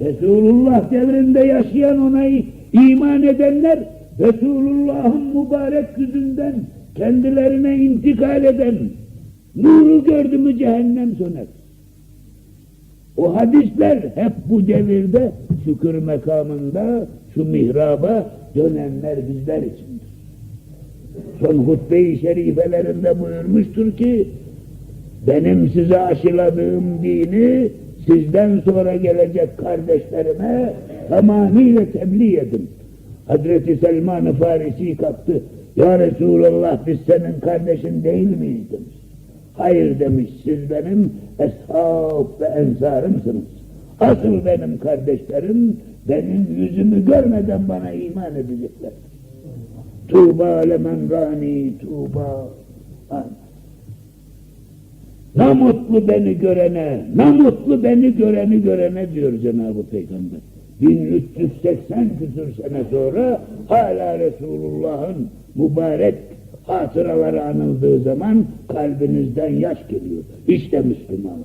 Resulullah devrinde yaşayan ona iman edenler Resulullah'ın mübarek yüzünden kendilerine intikal eden nuru gördü mü cehennem söner. O hadisler hep bu devirde şükür mekamında şu mihraba dönenler bizler içindir. Son hutbe-i şerifelerinde buyurmuştur ki benim size aşıladığım dini sizden sonra gelecek kardeşlerime tamamıyla tebliğ edin. Hazreti Selman-ı Farisi kalktı. Ya Resulallah biz senin kardeşin değil miyiz demiş. Hayır demiş siz benim eshab ve ensarımsınız. Asıl benim kardeşlerim benim yüzümü görmeden bana iman edecekler. Tuğba lemen rani tuğba. Ne mutlu beni görene, ne mutlu beni göreni görene diyor Cenab-ı Peygamber. 1380 küsur sene sonra hala Resulullah'ın mübarek hatıraları anıldığı zaman kalbinizden yaş geliyor. İşte Müslüman.